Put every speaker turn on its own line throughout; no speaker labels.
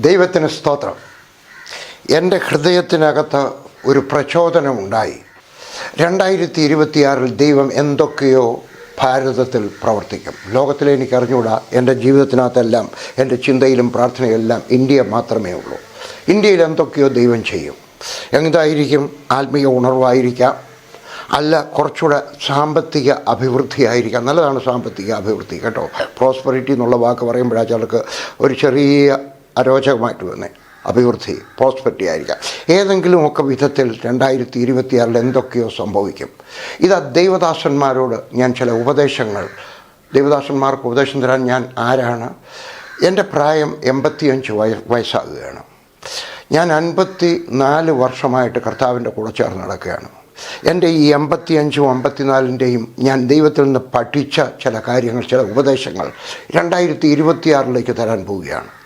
ദൈവത്തിന് സ്തോത്രം. എന്റെ ഹൃദയത്തിനകത്ത് ഒരു പ്രചോദനമുണ്ടായി. രണ്ടായിരത്തി ഇരുപത്തിയാറിൽ ദൈവം എന്തൊക്കെയോ ഭാരതത്തിൽ പ്രവർത്തിക്കും. ലോകത്തിലെ എനിക്ക് അറിഞ്ഞുകൂടാ എന്റെ ജീവിതത്തിനകത്തെല്ലാം എന്റെ ചിന്തയിലും പ്രാർത്ഥനയെല്ലാം ഇന്ത്യ മാത്രമേ ഉള്ളൂ. ഇന്ത്യയിൽ എന്തൊക്കെയോ ദൈവം ചെയ്യും. എന്തായിരിക്കും? ആത്മീയ ഉണർവായിരിക്കാം. അല്ല കുറച്ചുകൂടെ സാമ്പത്തിക അഭിവൃദ്ധി ആയിരിക്കാം നല്ലതാണ് സാമ്പത്തിക അഭിവൃദ്ധി കേട്ടോ. പ്രോസ്പെറിറ്റി എന്നുള്ള വാക്ക് പറയുമ്പോഴാ ചിലർക്ക് ഒരു ചെറിയ അരോചകമായിട്ട് തന്നെ അഭിവൃദ്ധി പ്രോസ്പെറിറ്റി ആയിരിക്കാം. ഏതെങ്കിലുമൊക്കെ വിധത്തിൽ രണ്ടായിരത്തി ഇരുപത്തിയാറിൽ എന്തൊക്കെയോ സംഭവിക്കും. ഇത് ദൈവദാസന്മാരോട് ഞാൻ ചില ഉപദേശങ്ങൾ ദൈവദാസന്മാർക്ക് ഉപദേശം തരാൻ ഞാൻ ആരാണ്? എന്റെ പ്രായം എൺപത്തിയഞ്ച് വയ വയസ്സാകുകയാണ്. ഞാൻ അൻപത്തി നാല് വർഷമായിട്ട് കർത്താവിന്റെ കൂടെ ചേർന്ന് നടക്കുകയാണ്. എന്റെ ഈ എൺപത്തിയഞ്ചും അമ്പത്തിനാലിന്റെയും ഞാൻ ദൈവത്തിൽ നിന്ന് പഠിച്ച ചില കാര്യങ്ങൾ ചില ഉപദേശങ്ങൾ രണ്ടായിരത്തി ഇരുപത്തിയാറിലേക്ക് തരാൻ പോവുകയാണ്.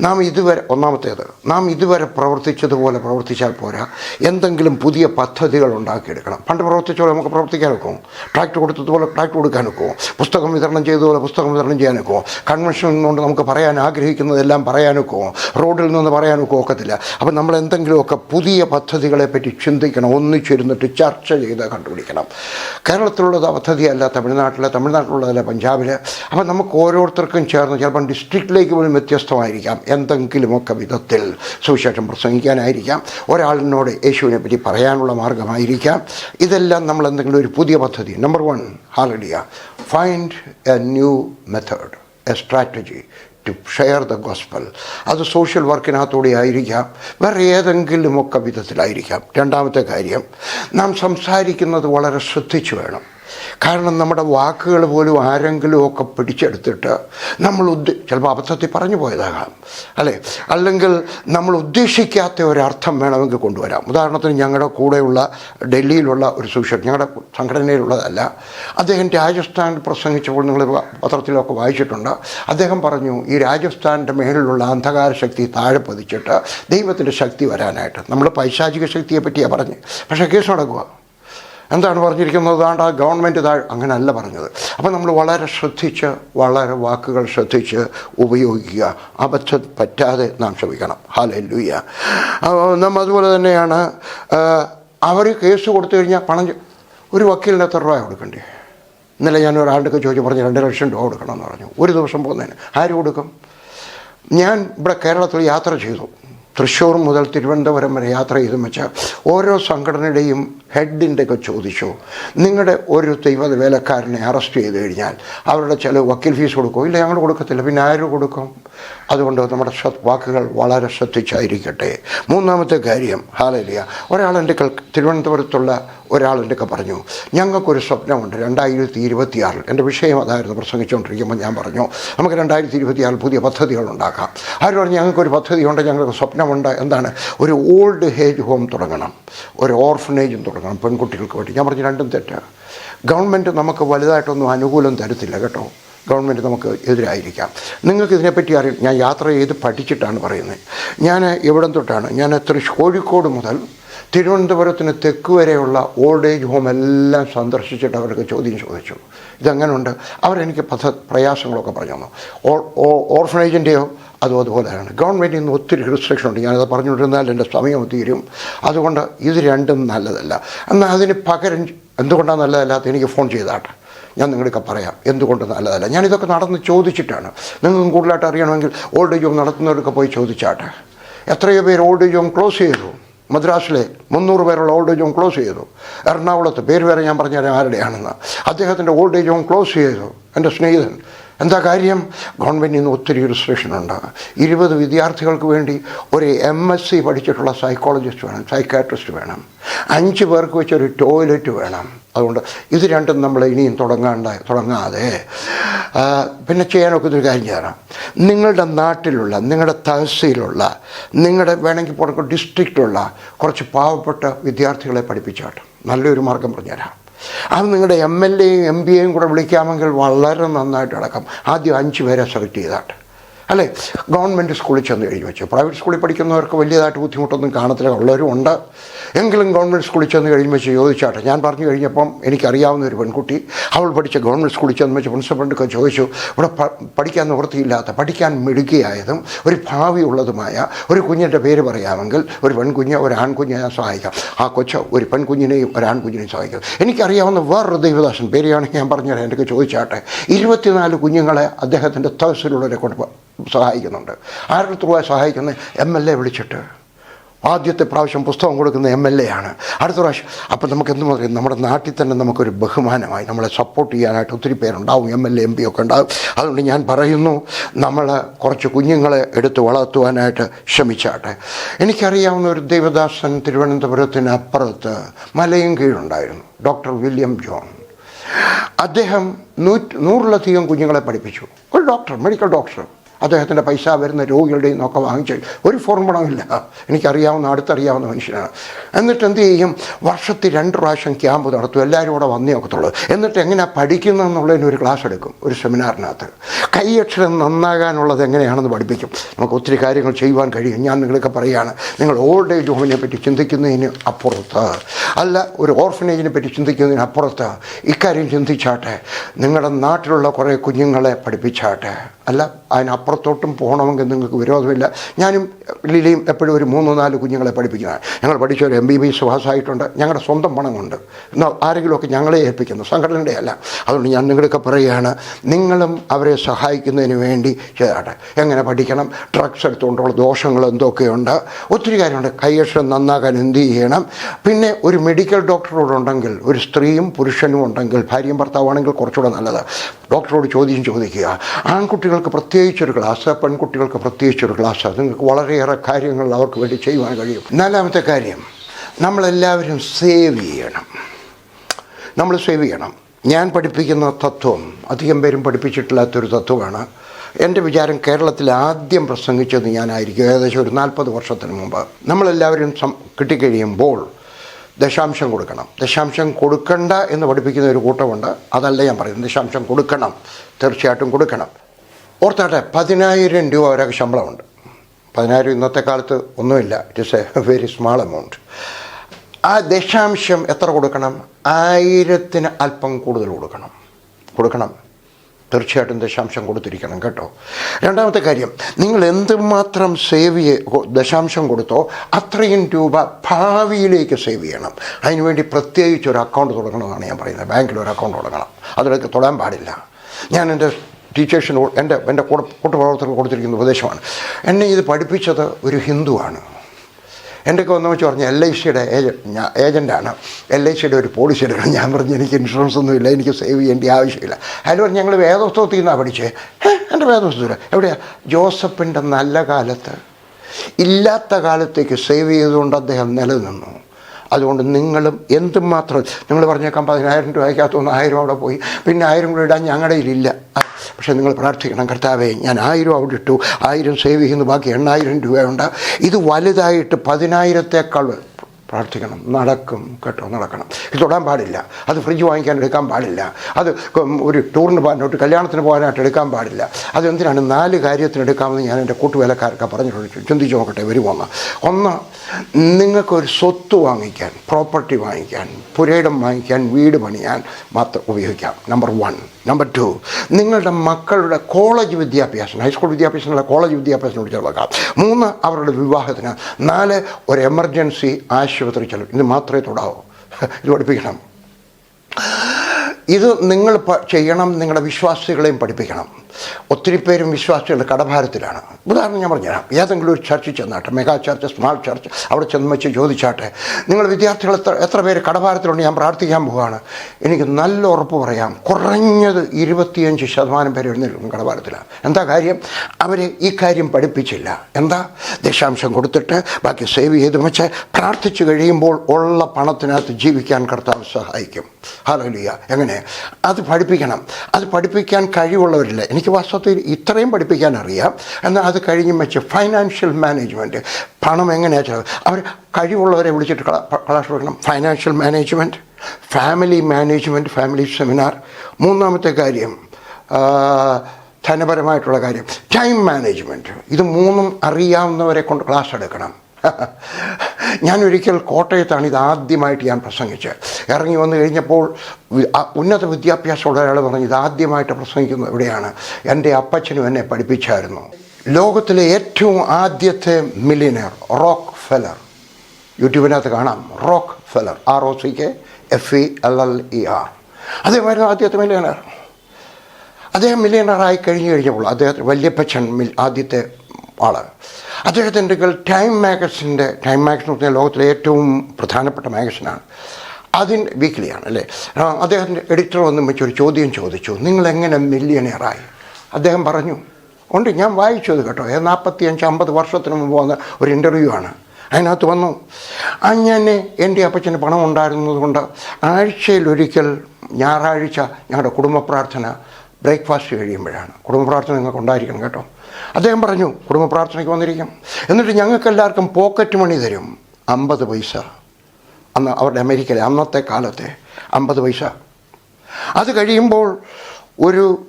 നാം ഇതുവരെ ഒന്നാമത്തേത് നാം ഇതുവരെ പ്രവർത്തിച്ചതുപോലെ പ്രവർത്തിച്ചാൽ പോരാ. എന്തെങ്കിലും പുതിയ പദ്ധതികൾ ഉണ്ടാക്കിയെടുക്കണം. പണ്ട് പ്രവർത്തിച്ച പോലെ നമുക്ക് പ്രവർത്തിക്കാൻ ഒക്കും ട്രാക്ട് കൊടുത്തതുപോലെ ട്രാക്ടർ കൊടുക്കാൻ ഒക്കും പുസ്തകം വിതരണം ചെയ്തതുപോലെ പുസ്തകം വിതരണം ചെയ്യാൻ ഒക്കുമോ? കൺവെൻഷൻ കൊണ്ട് നമുക്ക് പറയാൻ ആഗ്രഹിക്കുന്നതെല്ലാം പറയാൻ ഒക്കുമോ? റോഡിൽ നിന്ന് പറയാൻ ഒക്കുമോ? ഒക്കത്തില്ല. അപ്പം നമ്മൾ എന്തെങ്കിലുമൊക്കെ പുതിയ പദ്ധതികളെ പറ്റി ചിന്തിക്കണം. ഒന്നിച്ചിരുന്നിട്ട് ചർച്ച ചെയ്ത് കണ്ടുപിടിക്കണം. കേരളത്തിലുള്ളത് പദ്ധതിയല്ല തമിഴ്നാട്ടിലെ തമിഴ്നാട്ടിലുള്ളതല്ല പഞ്ചാബിൽ അപ്പം നമുക്ക് ഓരോരുത്തർക്കും ചേർന്ന് ചിലപ്പം ഡിസ്ട്രിക്റ്റിലേക്ക് പോലും വ്യത്യസ്തമായിരിക്കാം. എന്തെങ്കിലുമൊക്കെ വിധത്തിൽ സുവിശേഷം പ്രസംഗിക്കാനായിരിക്കാം. ഒരാളിനോട് യേശുവിനെ പറ്റി പറയാനുള്ള മാർഗമായിരിക്കാം. ഇതെല്ലാം നമ്മൾ എന്തെങ്കിലും ഒരു പുതിയ പദ്ധതി. Number one ഹാലഡിയ find a new method a strategy to share the gospel അത് സോഷ്യൽ വർക്കിനകത്തൂടെ ആയിരിക്കാം. വേറെ ഏതെങ്കിലുമൊക്കെ വിധത്തിലായിരിക്കാം. രണ്ടാമത്തെ കാര്യം നാം സംസാരിക്കുന്നത് വളരെ ശ്രദ്ധിച്ചു വേണം. കാരണം നമ്മുടെ വാക്കുകൾ പോലും ആരെങ്കിലും ഒക്കെ പിടിച്ചെടുത്തിട്ട് നമ്മൾ ഉദ്ദേ ചിലപ്പോൾ അബദ്ധത്തിൽ പറഞ്ഞു പോയതാകാം. അല്ലേ? അല്ലെങ്കിൽ നമ്മൾ ഉദ്ദേശിക്കാത്ത ഒരർത്ഥം വേണമെങ്കിൽ കൊണ്ടുവരാം. ഉദാഹരണത്തിന് ഞങ്ങളുടെ കൂടെയുള്ള ഡൽഹിയിലുള്ള ഒരു സുഷർ ഞങ്ങളുടെ സംഘടനയിലുള്ളതല്ല. അദ്ദേഹം രാജസ്ഥാൻ പ്രസംഗിച്ചപ്പോൾ നിങ്ങൾ പത്രത്തിലൊക്കെ വായിച്ചിട്ടുണ്ട്. അദ്ദേഹം പറഞ്ഞു ഈ രാജസ്ഥാന്റെ മേളിലുള്ള അന്ധകാര ശക്തി താഴെ പതിച്ചിട്ട് ദൈവത്തിന്റെ ശക്തി വരാനായിട്ട്. നമ്മൾ പൈശാചിക ശക്തിയെ പറ്റിയാണ് പറഞ്ഞ്. പക്ഷേ കേസ് നടക്കുക എന്താണ് പറഞ്ഞിരിക്കുന്നത്? അതാണ്ട് ആ ഗവൺമെന്റ് താഴെ അങ്ങനെയല്ല പറഞ്ഞത്. അപ്പം നമ്മൾ വളരെ ശ്രദ്ധിച്ച് വളരെ വാക്കുകൾ ശ്രദ്ധിച്ച് ഉപയോഗിക്കുക. അബദ്ധം പറ്റാതെ നാം ശ്രമിക്കണം. ഹാലേ ലൂയ നമ്മൾ അതുപോലെ തന്നെയാണ് അവർ കേസ് കൊടുത്തു കഴിഞ്ഞാൽ പണം ഒരു വക്കീലിന് എത്ര രൂപ കൊടുക്കണ്ടേ? ഇന്നലെ ഞാൻ ഒരാളുടെ ചോദിച്ചു പറഞ്ഞു രണ്ട് ലക്ഷം രൂപ കൊടുക്കണമെന്ന് പറഞ്ഞു. ഒരു ദിവസം പോകുന്നതിന് ആര് കൊടുക്കും? ഞാൻ ഇവിടെ കേരളത്തിൽ യാത്ര ചെയ്തു. തൃശ്ശൂർ മുതൽ തിരുവനന്തപുരം വരെ യാത്ര ചെയ്തു വെച്ചാൽ ഓരോ സംഘടനയുടെയും ഹെഡിന്റെ ഒക്കെ ചോദിച്ചു. നിങ്ങളുടെ ഒരു ദൈവ വേലക്കാരനെ അറസ്റ്റ് ചെയ്ത് കഴിഞ്ഞാൽ അവരുടെ ചില വക്കീൽ ഫീസ് കൊടുക്കും ഇല്ല ഞങ്ങൾ കൊടുക്കത്തില്ല. പിന്നെ ആര് കൊടുക്കും? അതുകൊണ്ട് നമ്മുടെ വാക്കുകൾ വളരെ ശ്രദ്ധിച്ചായിരിക്കട്ടെ. മൂന്നാമത്തെ കാര്യം ഹാലലിയ. ഒരാളെന്റെ കൽ തിരുവനന്തപുരത്തുള്ള എന്റെ ഒക്കെ പറഞ്ഞു ഞങ്ങൾക്കൊരു സ്വപ്നമുണ്ട് രണ്ടായിരത്തി ഇരുപത്തിയാറിൽ എന്റെ വിഷയം അതായിരുന്നു പ്രസംഗിച്ചുകൊണ്ടിരിക്കുമ്പോൾ ഞാൻ പറഞ്ഞു നമുക്ക് രണ്ടായിരത്തി ഇരുപത്തിയാറിൽ പുതിയ പദ്ധതികൾ ഉണ്ടാക്കാം. ആര് പറഞ്ഞു ഞങ്ങൾക്കൊരു പദ്ധതിയുണ്ട് ഞങ്ങൾക്ക് സ്വപ്നമുണ്ട്. എന്താണ് ഒരു ഓൾഡ് ഏജ് ഹോം തുടങ്ങണം ഒരു ഓർഫനേജും തുടങ്ങണം പെൺകുട്ടികൾക്ക് വേണ്ടി. ഞാൻ പറഞ്ഞു രണ്ടും തെറ്റ്. ഗവൺമെന്റ് നമുക്ക് വലുതായിട്ടൊന്നും അനുകൂലം തരത്തില്ല കേട്ടോ. ഗവൺമെന്റ് നമുക്ക് എതിരായിരിക്കാം. നിങ്ങൾക്ക് ഇതിനെപ്പറ്റി അറിയാം ഞാൻ യാത്ര ചെയ്ത് പഠിച്ചിട്ടാണ് പറയുന്നത്. ഞാൻ എവിടം തൊട്ടാണ് ഞാൻ തൃശ്ശൂർ കോഴിക്കോട് മുതൽ തിരുവനന്തപുരത്തിന് തെക്ക് വരെയുള്ള ഓൾഡ് ഏജ് ഹോം എല്ലാം സന്ദർശിച്ചിട്ട് അവർക്ക് ചോദ്യം ചോദിച്ചു. ഇതങ്ങനെയുണ്ട് അവരെനിക്ക് പദ്ധ പ്രയാസങ്ങളൊക്കെ പറഞ്ഞു തന്നു. ഓർഫനേജിന്റെയോ അതും അതുപോലെയാണ്. ഗവൺമെന്റിൽ നിന്ന് ഒത്തിരി റിസ്ട്രിക്ഷൻ ഉണ്ട്. ഞാനത് പറഞ്ഞുകൊണ്ടിരുന്നാൽ എന്റെ സമയം തീരും. അതുകൊണ്ട് ഇത് രണ്ടും നല്ലതല്ല. എന്നാൽ അതിന് പകരം എന്തുകൊണ്ടാണ് നല്ലതല്ലാത്ത? എനിക്ക് ഫോൺ ചെയ്താട്ടെ. ഞാൻ നിങ്ങൾക്ക് പറയാം. എന്തുകൊണ്ട് നല്ലതല്ല? ഞാനിതൊക്കെ നടന്ന് ചോദിച്ചിട്ടാണ്. നിങ്ങൾക്കും കൂടുതലായിട്ട് അറിയണമെങ്കിൽ ഓൾഡ് ഏജ് ഹോം നടത്തുന്നവരൊക്കെ പോയി ചോദിച്ചാട്ടെ. എത്രയോ പേര് ഓൾഡ് ഏജ് ഹോം ക്ലോസ് ചെയ്തു. മദ്രാസിലെ മുന്നൂറ് പേരുള്ള ഓൾഡ് ഏജ് ഹോം ക്ലോസ് ചെയ്തു. എറണാകുളത്ത് പേര് വരെ ഞാൻ പറഞ്ഞുതരാം ആരുടെയാണെന്ന്. അദ്ദേഹത്തിന്റെ ഓൾഡ് ഏജ് ഹോം ക്ലോസ് ചെയ്തു. എന്റെ സ്നേഹിതൻ. എന്താ കാര്യം? ഗവൺമെന്റിൽ നിന്ന് ഒത്തിരി റിസ്ട്രിക്ഷൻ ഉണ്ട്. ഇരുപത് വിദ്യാർത്ഥികൾക്ക് വേണ്ടി ഒരു എം എസ് സി പഠിച്ചിട്ടുള്ള സൈക്കോളജിസ്റ്റ് വേണം സൈക്കാട്രിസ്റ്റ് വേണം. അഞ്ച് പേർക്ക് വെച്ചൊരു ടോയ്ലറ്റ് വേണം. അതുകൊണ്ട് ഇത് രണ്ടും നമ്മൾ ഇനിയും തുടങ്ങാണ്ട തുടങ്ങാതെ പിന്നെ ചെയ്യാനൊക്കെ ഒരു കാര്യം ചെയ്യണം. നിങ്ങളുടെ നാട്ടിലുള്ള നിങ്ങളുടെ തഹസീലുള്ള നിങ്ങളുടെ വേണമെങ്കിൽ പുറത്ത് ഡിസ്ട്രിക്റ്റിലുള്ള കുറച്ച് പാവപ്പെട്ട വിദ്യാർത്ഥികളെ പഠിപ്പിച്ചാട്ടെ. നല്ലൊരു മാർഗം പറഞ്ഞുതരാം. അത് നിങ്ങളുടെ എം എൽ എയും എം പിയെയും കൂടെ വിളിക്കാമെങ്കിൽ വളരെ നന്നായിട്ട് അടക്കം. ആദ്യം അഞ്ച് പേരെ സെലക്ട് ചെയ്താട്ടെ. അല്ലേ? ഗവൺമെന്റ് സ്കൂളിൽ ചെന്ന് കഴിഞ്ഞ് വെച്ചു. പ്രൈവറ്റ് സ്കൂളിൽ പഠിക്കുന്നവർക്ക് വലിയതായിട്ട് ബുദ്ധിമുട്ടൊന്നും കാണത്തില്ല. ഉള്ളവരും ഉണ്ട് എങ്കിലും ഗവൺമെന്റ് സ്കൂളിൽ ചെന്ന് കഴിഞ്ഞ് വെച്ച് ചോദിച്ചാട്ടെ. ഞാൻ പറഞ്ഞു കഴിഞ്ഞപ്പം എനിക്കറിയാവുന്ന ഒരു പെൺകുട്ടി അവൾ പഠിച്ച ഗവൺമെന്റ് സ്കൂളിൽ ചെന്ന് വെച്ച് പ്രിൻസിപ്പളിനൊക്കെ ചോദിച്ചു ഇവിടെ പഠിക്കാൻ നിവൃത്തിയില്ലാത്ത പഠിക്കാൻ മിടുക്കിയായതും ഒരു ഭാവി ഉള്ളതുമായ ഒരു കുഞ്ഞിന്റെ പേര് പറയാമെങ്കിൽ ഒരു പെൺകുഞ്ഞ് ഒരു ഞാൻ സഹായിക്കാം. ആ കൊച്ച് ഒരു പെൺകുഞ്ഞിനെയും ഒരു ആൺകുഞ്ഞിനെയും സഹായിക്കാം. എനിക്കറിയാവുന്ന വേറൊരു ദൈവദാസൻ പേരെയാണെങ്കിൽ ഞാൻ പറഞ്ഞത്. എന്റെ ചോദിച്ചാട്ടെ ഇരുപത്തിനാല് കുഞ്ഞുങ്ങളെ അദ്ദേഹത്തിന്റെ തഹസിലുള്ളവരെ കൊണ്ട് സഹായിക്കുന്നുണ്ട്. ആരുടെ ത്രൂവാ സഹായിക്കുന്നത് എം എൽ എ വിളിച്ചിട്ട് ആദ്യത്തെ പ്രാവശ്യം പുസ്തകം കൊടുക്കുന്ന എം എൽ എ ആണ്. അടുത്ത പ്രാവശ്യം അപ്പം നമുക്ക് എന്ത് പറയും? നമ്മുടെ നാട്ടിൽ തന്നെ നമുക്കൊരു ബഹുമാനമായി നമ്മളെ സപ്പോർട്ട് ചെയ്യാനായിട്ട് ഒത്തിരി പേരുണ്ടാവും. M L A M P ഒക്കെ ഉണ്ടാവും. അതുകൊണ്ട് ഞാൻ പറയുന്നു നമ്മൾ കുറച്ച് കുഞ്ഞുങ്ങളെ എടുത്ത് വളർത്തുവാനായിട്ട് ശ്രമിച്ചാട്ടെ. എനിക്കറിയാവുന്ന ഒരു ദേവദാസൻ തിരുവനന്തപുരത്തിന് അപ്പുറത്ത് മലയും കീഴുണ്ടായിരുന്നു. ഡോക്ടർ വില്യം ജോൺ അദ്ദേഹം നൂറ്റ് നൂറിലധികം കുഞ്ഞുങ്ങളെ പഠിപ്പിച്ചു. ഒരു ഡോക്ടർ മെഡിക്കൽ ഡോക്ടർ അദ്ദേഹത്തിന്റെ പൈസ വരുന്ന രോഗികളുടെയും നിന്നൊക്കെ വാങ്ങിച്ചു ഒരു ഫോർമുളമില്ല എനിക്കറിയാവുന്ന അടുത്തറിയാവുന്ന മനുഷ്യനാണ്. എന്നിട്ട് എന്ത് ചെയ്യും? വർഷത്തിൽ രണ്ട് പ്രാവശ്യം ക്യാമ്പ് നടത്തും. എല്ലാവരും കൂടെ വന്നേ ഒക്കത്തുള്ളൂ. എന്നിട്ട് എങ്ങനെയാണ് പഠിക്കുന്നതെന്നുള്ളതിന് ഒരു ക്ലാസ് എടുക്കും ഒരു സെമിനാറിനകത്ത്. കൈയക്ഷരം നന്നാകാനുള്ളത് എങ്ങനെയാണെന്ന് പഠിപ്പിക്കും. നമുക്ക് ഒത്തിരി കാര്യങ്ങൾ ചെയ്യുവാൻ കഴിയും. ഞാൻ നിങ്ങളൊക്കെ പറയുകയാണ് നിങ്ങൾ ഓൾഡ് ഏജ് ഹോമിനെ പറ്റി ചിന്തിക്കുന്നതിന് അപ്പുറത്ത്. അല്ല ഒരു ഓർഫനേജിനെ പറ്റി ചിന്തിക്കുന്നതിന് അപ്പുറത്ത്. ഇക്കാര്യം ചിന്തിച്ചാട്ടെ. നിങ്ങളുടെ നാട്ടിലുള്ള കുറേ കുഞ്ഞുങ്ങളെ പഠിപ്പിച്ചാട്ടെ. അല്ല അതിനപ്പുറത്തോട്ടും പോകണമെങ്കിൽ നിങ്ങൾക്ക് വിരോധമില്ല. ഞാനും ലീലയും എപ്പോഴും ഒരു മൂന്നോ നാല് കുഞ്ഞുങ്ങളെ പഠിപ്പിക്കുന്നതാണ് ഞങ്ങൾ പഠിച്ച ഒരു എം ബി ബി എസ് ഞങ്ങളുടെ സ്വന്തം പണം കൊണ്ട് എന്നാൽ ആരെങ്കിലുമൊക്കെ ഞങ്ങളെ ഏൽപ്പിക്കുന്നു. സംഘടനയുടെ അല്ല. അതുകൊണ്ട് ഞാൻ നിങ്ങളൊക്കെ പറയുകയാണ് നിങ്ങളും അവരെ സഹായിക്കുന്നതിന് വേണ്ടി ചെയ്താട്ടെ എങ്ങനെ പഠിക്കണം? ഡ്രഗ്സ് എടുത്തുകൊണ്ടുള്ള ദോഷങ്ങൾ എന്തൊക്കെയുണ്ട്? ഒത്തിരി കാര്യമുണ്ട്. കൈയക്ഷരം നന്നാക്കാൻ എന്ത് ചെയ്യണം? പിന്നെ ഒരു മെഡിക്കൽ ഡോക്ടറോട് ഉണ്ടെങ്കിൽ ഒരു സ്ത്രീയും പുരുഷനും ഉണ്ടെങ്കിൽ ഭാര്യയും ഭർത്താവാണെങ്കിൽ കുറച്ചുകൂടെ നല്ലത്. ഡോക്ടറോട് ചോദ്യം ചോദിക്കുക. ആൺകുട്ടികൾക്ക് പ്രത്യേകിച്ചൊരു ക്ലാസ് പെൺകുട്ടികൾക്ക് പ്രത്യേകിച്ചൊരു ക്ലാസ് നിങ്ങൾക്ക് വളരെയേറെ കാര്യങ്ങൾ അവർക്ക് വേണ്ടി ചെയ്യുവാൻ കഴിയും. നാലാമത്തെ കാര്യം നമ്മളെല്ലാവരും സേവ് ചെയ്യണം. നമ്മൾ സേവ് ചെയ്യണം. ഞാൻ പഠിപ്പിക്കുന്ന തത്വം അധികം പേരും പഠിപ്പിച്ചിട്ടില്ലാത്തൊരു തത്വമാണ്. എന്റെ വിചാരം കേരളത്തിൽ ആദ്യം പ്രസംഗിച്ചത് ഞാനായിരിക്കും ഏകദേശം ഒരു നാൽപ്പത് വർഷത്തിന് മുമ്പ്. നമ്മളെല്ലാവരും സം കിട്ടിക്കഴിയുമ്പോൾ ദശാംശം കൊടുക്കണം. ദശാംശം കൊടുക്കണ്ട എന്ന് പഠിപ്പിക്കുന്ന ഒരു കൂട്ടമുണ്ട്. അതല്ല ഞാൻ പറയുന്നത് ദശാംശം കൊടുക്കണം. തീർച്ചയായിട്ടും കൊടുക്കണം. ഓർത്താട്ടെ പതിനായിരം രൂപ ഒരാൾക്ക് ശമ്പളമുണ്ട്. പതിനായിരം ഇന്നത്തെ കാലത്ത് ഒന്നുമില്ല. It is a very small amount ആ ദശാംശം എത്ര കൊടുക്കണം? ആയിരത്തിന് അല്പം കൂടുതൽ കൊടുക്കണം. കൊടുക്കണം. തീർച്ചയായിട്ടും ദശാംശം കൊടുത്തിരിക്കണം കേട്ടോ. രണ്ടാമത്തെ കാര്യം നിങ്ങൾ എന്തുമാത്രം സേവ് ചെയ്യ ദശാംശം കൊടുത്തോ അത്രയും രൂപ ഭാവിയിലേക്ക് സേവ് ചെയ്യണം. അതിനുവേണ്ടി പ്രത്യേകിച്ച് ഒരു അക്കൗണ്ട് തുടങ്ങണമെന്നാണ് ഞാൻ പറയുന്നത്. ബാങ്കിൽ ഒരു അക്കൗണ്ട് തുടങ്ങണം. അതിലേക്ക് തൊടാൻ പാടില്ല. ഞാൻ എന്റെ ടീച്ചേഴ്സിന് എന്റെ എന്റെ കൂടെ കൂട്ടുപ്രവർത്തകർക്ക് കൊടുത്തിരിക്കുന്ന ഉപദേശമാണ്. എന്നെ ഇത് പഠിപ്പിച്ചത് ഒരു ഹിന്ദുവാണ്. എന്റെയൊക്കെ വന്നു വെച്ച് പറഞ്ഞാൽ എൽ ഐ സിയുടെ ഏജൻ ഏജന്റാണ് എൽ ഐ സിയുടെ ഒരു പോളിസി എടുക്കണം. ഞാൻ പറഞ്ഞു എനിക്ക് ഇൻഷുറൻസ് ഒന്നുമില്ല എനിക്ക് സേവ് ചെയ്യേണ്ട ആവശ്യമില്ല. അയാൾ പറഞ്ഞു ഞങ്ങൾ വേദോസ്തവത്തിൽ നിന്നാണ് പഠിച്ചേ? എന്റെ വേദോത്സവത്തിൽ എവിടെയാണ് ജോസഫിന്റെ നല്ല കാലത്ത് ഇല്ലാത്ത കാലത്തേക്ക് സേവ് ചെയ്തുകൊണ്ട് അദ്ദേഹം നിലനിന്നു. അതുകൊണ്ട് നിങ്ങളും എന്തുമാത്രം നിങ്ങൾ പറഞ്ഞേക്കാം പതിനായിരം രൂപയ്ക്കകത്തൊന്ന് ആയിരം അവിടെ പോയി. പിന്നെ ആയിരം കൂടെ ഇടാൻ ഞങ്ങളുടെ ഇല്ല പക്ഷേ നിങ്ങൾ പ്രാർത്ഥിക്കണം കർത്താവേ ഞാൻ ആയിരം അവിടെ ഇട്ടു. ആയിരം സേവ് ചെയ്യുന്നു ബാക്കി എണ്ണായിരം രൂപയുണ്ട്. ഇത് വലുതായിട്ട് പതിനായിരത്തേക്കാൾ പ്രാർത്ഥിക്കണം നടക്കും കേട്ടോ നടക്കണം. ഇത് തൊടാൻ പാടില്ല. അത് ഫ്രിഡ്ജ് വാങ്ങിക്കാൻ എടുക്കാൻ പാടില്ല. അത് ഒരു ടൂറിന് പോകാനോട്ട് കല്യാണത്തിന് പോകാനായിട്ട് എടുക്കാൻ പാടില്ല. അതെന്തിനാണ് നാല് കാര്യത്തിന് എടുക്കാമെന്ന് ഞാൻ എന്റെ കൂട്ടുവേലക്കാരൊക്കെ പറഞ്ഞിട്ടുണ്ട്. ചിന്തിച്ച് നോക്കട്ടെ വരുമോന്ന് ഒന്ന്. നിങ്ങൾക്കൊരു സ്വത്ത് വാങ്ങിക്കാൻ പ്രോപ്പർട്ടി വാങ്ങിക്കാൻ പുരയിടം വാങ്ങിക്കാൻ വീട് പണിയാൻ മാത്രം ഉപയോഗിക്കാം. നമ്പർ വൺ നമ്പർ ടു നിങ്ങളുടെ മക്കളുടെ കോളേജ് വിദ്യാഭ്യാസം ഹൈസ്കൂൾ വിദ്യാഭ്യാസമുള്ള കോളേജ് വിദ്യാഭ്യാസം ചെലവാക്കാം മൂന്ന് അവരുടെ വിവാഹത്തിന്. നാല് ഒരു എമർജൻസി ആശുപത്രി ചെലവ്. ഇത് മാത്രമേ തൊടാവൂ. ഇത് പഠിപ്പിക്കണം. ഇത് നിങ്ങൾ ചെയ്യണം നിങ്ങളുടെ വിശ്വാസികളെയും പഠിപ്പിക്കണം. ഒത്തിരി പേരും വിശ്വാസികളുടെ കടഭാരത്തിലാണ്. ഉദാഹരണം ഞാൻ പറഞ്ഞുതരാം. ഏതെങ്കിലും ഒരു ചർച്ചിൽ ചെന്നാട്ടെ മെഗാ ചർച്ച് സ്മാൾ ചർച്ച് അവിടെ ചെന്ന് വെച്ച് ചോദിച്ചാട്ടെ നിങ്ങൾ വിദ്യാർത്ഥികൾ എത്ര എത്ര പേര് കടഭാരത്തിലുണ്ട്? ഞാൻ പ്രാർത്ഥിക്കാൻ പോവുകയാണ് എനിക്ക് നല്ല ഉറപ്പ് പറയാം. കുറഞ്ഞത് ഇരുപത്തിയഞ്ച് ശതമാനം പേര് എഴുന്നേൽക്കും കടഭാരത്തിലാണ്. എന്താ കാര്യം? അവർ ഈ കാര്യം പഠിപ്പിച്ചില്ല. എന്താ? ദശാംശം കൊടുത്തിട്ട് ബാക്കി സേവ് ചെയ്ത് വെച്ച് പ്രാർത്ഥിച്ചു കഴിയുമ്പോൾ ഉള്ള പണത്തിനകത്ത് ജീവിക്കാൻ കർത്താവ് സഹായിക്കും. ഹാലലിയ എങ്ങനെ? അത് പഠിപ്പിക്കണം. അത് പഠിപ്പിക്കാൻ കഴിവുള്ളവരില്ല. എനിക്ക് വാസ്തവത്തിൽ ഇത്രയും പഠിപ്പിക്കാൻ അറിയാം എന്നാൽ അത് കഴിഞ്ഞും വെച്ച് ഫൈനാൻഷ്യൽ മാനേജ്മെന്റ് പണം എങ്ങനെയാണ് ചെലവ്? അവർ കഴിവുള്ളവരെ വിളിച്ചിട്ട് ക്ലാ- ക്ലാസ് കൊടുക്കണം. Financial management family management family seminar മൂന്നാമത്തെ കാര്യം ധനപരമായിട്ടുള്ള കാര്യം. ടൈം മാനേജ്മെന്റ് ഇത് മൂന്നും അറിയാവുന്നവരെ കൊണ്ട് ക്ലാസ് എടുക്കണം. ഞാൻ ഒരിക്കൽ കോട്ടയത്താണ് ഇത് ആദ്യമായിട്ട് ഞാൻ പ്രസംഗിച്ചത്. ഇറങ്ങി വന്നു കഴിഞ്ഞപ്പോൾ ഉന്നത വിദ്യാഭ്യാസമുള്ള ഒരാൾ പറഞ്ഞു ഇത് ആദ്യമായിട്ട് പ്രസംഗിക്കുന്നത് എവിടെയാണ് എന്റെ അപ്പച്ചനും എന്നെ പഠിപ്പിച്ചായിരുന്നു. ലോകത്തിലെ ഏറ്റവും ആദ്യത്തെ മില്ലിയനർ റോക്ക് ഫെലർ യൂട്യൂബിനകത്ത് കാണാം Rockefeller R O C K F E L L E R അതേമായിരുന്നു ആദ്യത്തെ മില്ലിയനർ അദ്ദേഹം മില്ലിയനറായി കഴിഞ്ഞു കഴിഞ്ഞപ്പോൾ അദ്ദേഹത്തിന് വല്യപ്പച്ചൻ മിൽ ആദ്യത്തെ ആൾ അദ്ദേഹത്തിന്റെ ടൈം മാഗസിന്റെ ടൈം മാഗസിൻ പറഞ്ഞാൽ ലോകത്തിലെ ഏറ്റവും പ്രധാനപ്പെട്ട മാഗസിനാണ്. അതിന്റെ വീക്ക്ലിയാണ് അല്ലേ? അദ്ദേഹത്തിന്റെ എഡിറ്റർ വന്ന് ഒരു ചോദ്യം ചോദിച്ചു. നിങ്ങൾ എങ്ങനെ അദ്ദേഹം പറഞ്ഞു ഉണ്ട് ഞാൻ വായിച്ചത് കേട്ടോ. നാൽപ്പത്തി അഞ്ച് അമ്പത് വർഷത്തിന് മുമ്പ് വന്ന ഒരു ഇന്റർവ്യൂ ആണ്. അതിനകത്ത് വന്നു അങ്ങനെ എന്റെ അപ്പച്ചന് പണം ഉണ്ടായിരുന്നതുകൊണ്ട് ആഴ്ചയിലൊരിക്കൽ ഞായറാഴ്ച ഞങ്ങളുടെ കുടുംബ പ്രാർത്ഥന ബ്രേക്ക്ഫാസ്റ്റ് കഴിയുമ്പോഴാണ്. കുടുംബ പ്രാർത്ഥന നിങ്ങൾക്ക് ഉണ്ടായിരിക്കണം കേട്ടോ. അദ്ദേഹം പറഞ്ഞു കുടുംബ പ്രാർത്ഥനയ്ക്ക് വന്നിരിക്കും. എന്നിട്ട് ഞങ്ങൾക്കെല്ലാവർക്കും പോക്കറ്റ് മണി തരും. അമ്പത് പൈസ. അന്ന് അവരുടെ അമേരിക്കയിലെ അന്നത്തെ കാലത്തെ അമ്പത് പൈസ. അത് കഴിയുമ്പോൾ ഒരു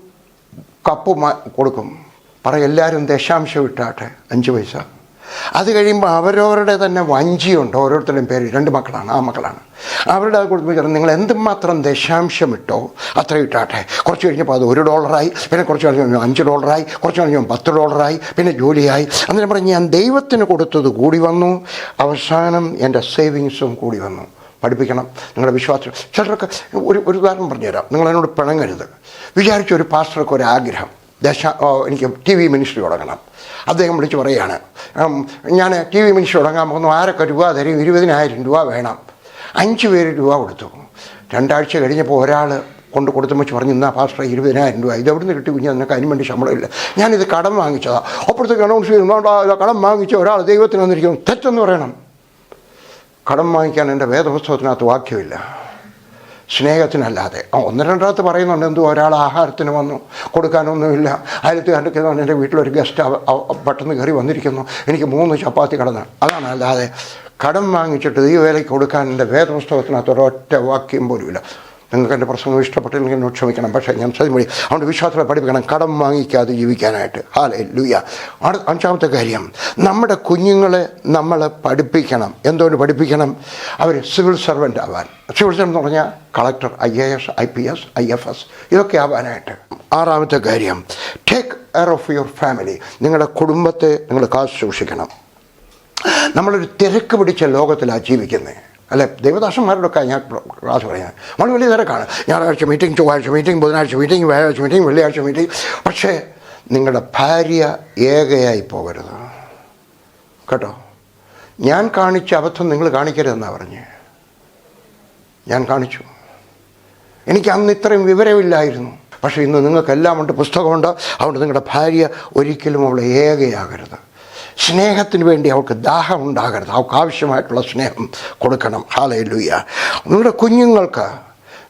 കപ്പ് കൊടുക്കും. പറ എല്ലാവരും ദശാംശം ഇട്ടാട്ടെ അഞ്ച് പൈസ. അത് കഴിയുമ്പോൾ അവരവരുടെ തന്നെ വഞ്ചിയുണ്ട് ഓരോരുത്തരുടെയും പേര് രണ്ട് മക്കളാണ് ആ മക്കളാണ്. അവരുടെ അത് കൊടുക്കുമ്പോൾ നിങ്ങൾ എന്തുമാത്രം ദശാംശം ഇട്ടോ അത്ര ഇട്ടാട്ടെ? കുറച്ച് കഴിഞ്ഞപ്പോൾ അത് ഒരു ഡോളറായി പിന്നെ കുറച്ച് കഴിഞ്ഞപ്പോൾ അഞ്ച് ഡോളറായി കുറച്ച് കഴിഞ്ഞപ്പോൾ പത്ത് ഡോളറായി പിന്നെ ജോലിയായി. അന്നേരം പറഞ്ഞ് ഞാൻ ദൈവത്തിന് കൊടുത്തത് കൂടി വന്നു. അവസാനം എന്റെ സേവിങ്സും കൂടി വന്നു. പഠിപ്പിക്കണം നിങ്ങളുടെ വിശ്വാസം. ചിലർക്ക് ഒരു ഒരു ഉദാഹരണം പറഞ്ഞുതരാം. നിങ്ങൾ എന്നോട് പിണങ്ങരുത്. വിചാരിച്ച ഒരു പാസ്റ്റർക്ക് ഒരു ആഗ്രഹം. ദശ എനിക്ക് ടി വി മിനിസ്ട്രി തുടങ്ങണം. അദ്ദേഹം വിളിച്ച് പറയുകയാണ് ഞാൻ ടി വി മിനിസ്ട്രി തുടങ്ങാൻ പോകുന്നു. ആരൊക്കെ രൂപ തരും? ഇരുപതിനായിരം രൂപ വേണം. അഞ്ച് പേര് രൂപ കൊടുത്തു. രണ്ടാഴ്ച കഴിഞ്ഞപ്പോൾ ഒരാൾ കൊണ്ട് കൊടുത്തു വെച്ച് പറഞ്ഞു ഇന്നാ പാസ്റ്റർ ഇരുപതിനായിരം രൂപ. ഇത് എവിടെ നിന്ന് കിട്ടി കുഞ്ഞാൽ നിനക്ക് അതിന് വേണ്ടി ശമ്പളമില്ല ഞാനിത് കടം വാങ്ങിച്ചതാ. അപ്പോഴത്തേക്ക് അനൗൺസ് ചെയ്യുന്നു കടം വാങ്ങിച്ച ഒരാൾ ദൈവത്തിന് വന്നിരിക്കുന്നു തെറ്റെന്ന് പറയണം. കടം വാങ്ങിക്കാൻ എന്റെ വേദപുസ്തകത്തിനകത്ത് വാക്യമില്ല. സ്നേഹത്തിനല്ലാതെ. ഒന്ന് രണ്ടാമത്ത് പറയുന്നുണ്ട് എന്തോ ഒരാൾ ആഹാരത്തിന് വന്നു കൊടുക്കാനൊന്നുമില്ല. ആയിരത്തി കണ്ടിരിക്കുന്നു എന്റെ വീട്ടിലൊരു ഗസ്റ്റ് പെട്ടെന്ന് കയറി വന്നിരിക്കുന്നു. എനിക്ക് മൂന്ന് ചപ്പാത്തി കടന്ന്. അതാണ് അല്ലാതെ കടം വാങ്ങിച്ചിട്ട് ഈ വേലയ്ക്ക് കൊടുക്കാൻ എന്റെ വേദപുസ്തകത്തിനകത്ത് ഒരൊറ്റ വാക്യം പോലുമില്ല. നിങ്ങൾക്ക് എന്റെ പ്രസംഗം ഇഷ്ടപ്പെട്ടില്ലെങ്കിൽ എന്നോട് ക്ഷമിക്കണം. പക്ഷേ ഞാൻ സത്യം വഴി അവന്റെ വിശ്വാസത്തെ പഠിപ്പിക്കണം. കടം വാങ്ങിക്കാതെ ജീവിക്കാനായിട്ട്. ഹാലേ ലൂയ അഞ്ചാമത്തെ കാര്യം. നമ്മുടെ കുഞ്ഞുങ്ങളെ നമ്മൾ പഠിപ്പിക്കണം. എന്തോന്ന് പഠിപ്പിക്കണം? അവർ സിവിൽ സർവന്റ് ആവാൻ. സിവിൽ സർവന്റ് എന്ന് പറഞ്ഞാൽ collector I A S I P S I F S ഇതൊക്കെ ആവാനായിട്ട്. ആറാമത്തെ കാര്യം. Take care of your family നിങ്ങളുടെ കുടുംബത്തെ നിങ്ങൾ കാശ് സൂക്ഷിക്കണം നമ്മളൊരു തിരക്ക് പിടിച്ച ലോകത്തിലാണ് ജീവിക്കുന്നത്. അല്ലെ? ദൈവദാസന്മാരോടൊക്കെ ഞാൻ ക്ലാസ് പറയാൻ നമ്മൾ വലിയ തിരക്കാണ് ഞായറാഴ്ച മീറ്റിംഗ് ചൊവ്വാഴ്ച മീറ്റിംഗ് ബുധനാഴ്ച മീറ്റിംഗ് വ്യാഴാഴ്ച മീറ്റിംഗ് വെള്ളിയാഴ്ച മീറ്റിംഗ് പക്ഷേ നിങ്ങളുടെ ഭാര്യ ഏകയായി പോകരുത്. കേട്ടോ? ഞാൻ കാണിച്ച അബദ്ധം നിങ്ങൾ കാണിക്കരുതെന്നാണ് പറഞ്ഞ്. ഞാൻ കാണിച്ചു. എനിക്ക് അന്ന് ഇത്രയും വിവരമില്ലായിരുന്നു. പക്ഷേ ഇന്ന് നിങ്ങൾക്കെല്ലാം ഉണ്ട് പുസ്തകമുണ്ട്. അതുകൊണ്ട് നിങ്ങളുടെ ഭാര്യ ഒരിക്കലും അവളെ ഏകയാകരുത്. സ്നേഹത്തിന് വേണ്ടി അവൾക്ക് ദാഹം ഉണ്ടാകരുത്. അവൾക്ക് ആവശ്യമായിട്ടുള്ള സ്നേഹം കൊടുക്കണം. ഹാലയിലൂയ നിങ്ങളുടെ കുഞ്ഞുങ്ങൾക്ക്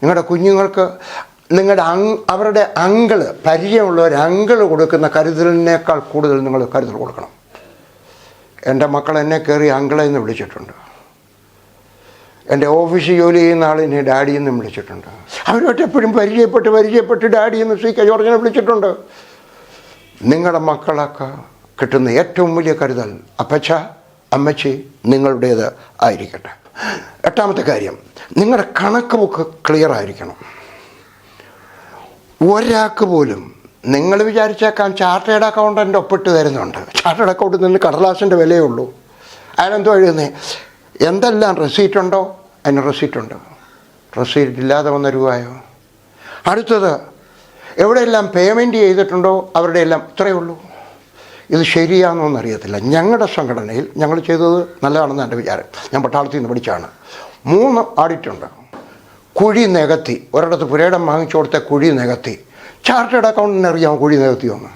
നിങ്ങളുടെ കുഞ്ഞുങ്ങൾക്ക് നിങ്ങളുടെ അങ് അവരുടെ അങ്കിൾ പരിചയമുള്ള ഒരു അങ്കിൾ കൊടുക്കുന്ന കരുതലിനേക്കാൾ കൂടുതൽ നിങ്ങൾ കരുതൽ കൊടുക്കണം. എന്റെ മക്കൾ എന്നെ കയറി അങ്കിളെ എന്ന് വിളിച്ചിട്ടുണ്ട്. എന്റെ ഓഫീസ് ജോലി ചെയ്യുന്ന ആളിനെ ഡാഡി എന്നും വിളിച്ചിട്ടുണ്ട്. അവരുമായിട്ട് എപ്പോഴും പരിചയപ്പെട്ട് പരിചയപ്പെട്ട് ഡാഡി എന്ന് സി കെ ജോർജിനെ വിളിച്ചിട്ടുണ്ട്. നിങ്ങളുടെ മക്കളൊക്കെ കിട്ടുന്ന ഏറ്റവും വലിയ കരുതൽ അപ്പച്ച അമ്മച്ചി നിങ്ങളുടേത് ആയിരിക്കട്ടെ. എട്ടാമത്തെ കാര്യം നിങ്ങളുടെ കണക്ക് ബുക്ക് ക്ലിയർ ആയിരിക്കണം. ഒരാൾക്ക് പോലും നിങ്ങൾ വിചാരിച്ചേക്കാൻ ചാർട്ടേഡ് അക്കൗണ്ടന്റ് ഒപ്പിട്ട് തരുന്നുണ്ട്. ചാർട്ടേഡ് അക്കൗണ്ടിൽ നിന്ന് കടലാസിന്റെ വിലയേ ഉള്ളൂ. അതിനെന്തോ എഴുതുന്നത് എന്തെല്ലാം റെസീറ്റ് ഉണ്ടോ? അതിന് റെസീറ്റ് ഉണ്ട്. റെസീറ്റ് ഇല്ലാതെ വന്ന രൂപയോ അടുത്തത് എവിടെയെല്ലാം പേയ്മെന്റ് ചെയ്തിട്ടുണ്ടോ? അവരുടെ എല്ലാം ഇത്രയേ ഉള്ളൂ. ഇത് ശരിയാണെന്നൊന്നും അറിയത്തില്ല. ഞങ്ങളുടെ സംഘടനയിൽ ഞങ്ങൾ ചെയ്തത് നല്ലതാണെന്ന് എന്റെ വിചാരം. ഞാൻ പട്ടാളത്തിൽ നിന്ന് പഠിച്ചാണ് മൂന്ന് ഓഡിറ്റുണ്ട് കുഴി നികത്തി. ഒരിടത്ത് പുരയിടം വാങ്ങിച്ചു കൊടുത്ത കുഴി നികത്തി. ചാർട്ടേഡ് അക്കൗണ്ടിനെ അറിയാം കുഴി നികത്തി ഒന്ന്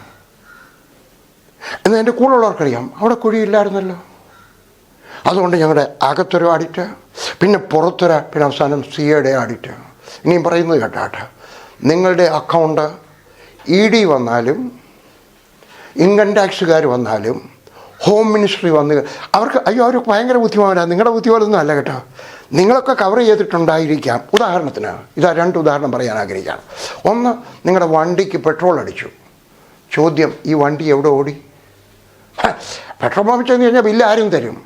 എന്നാൽ എന്റെ കൂടെയുള്ളവർക്കറിയാം. അവിടെ കുഴിയില്ലായിരുന്നല്ലോ അതുകൊണ്ട് ഞങ്ങളുടെ അകത്തൊരു ആഡിറ്റ് പിന്നെ പുറത്തൊരു പിന്നെ അവസാനം സി എയുടെ ആഡിറ്റ് ഇനിയും പറയുന്നത് കേട്ടാട്ടെ നിങ്ങളുടെ അക്കൗണ്ട് ഇ ഡി വന്നാലും ഇൻകം ടാക്സുകാർ വന്നാലും ഹോം മിനിസ്ട്രി വന്ന് അവർക്ക് അയ്യോ അവർ ഭയങ്കര ബുദ്ധിമാനാണ് നിങ്ങളുടെ ബുദ്ധിമാനൊന്നും അല്ല കേട്ടോ. നിങ്ങളൊക്കെ കവർ ചെയ്തിട്ടുണ്ടായിരിക്കാം. ഉദാഹരണത്തിന് ഇതാ രണ്ട് ഉദാഹരണം പറയാൻ ആഗ്രഹിക്കുകയാണ്. ഒന്ന് നിങ്ങളുടെ വണ്ടിക്ക് പെട്രോൾ അടിച്ചു. ചോദ്യം ഈ വണ്ടി എവിടെ ഓടി? പെട്രോൾ പമ്പിച്ചെന്ന് കഴിഞ്ഞാൽ ബില്ല് ആരും തരും.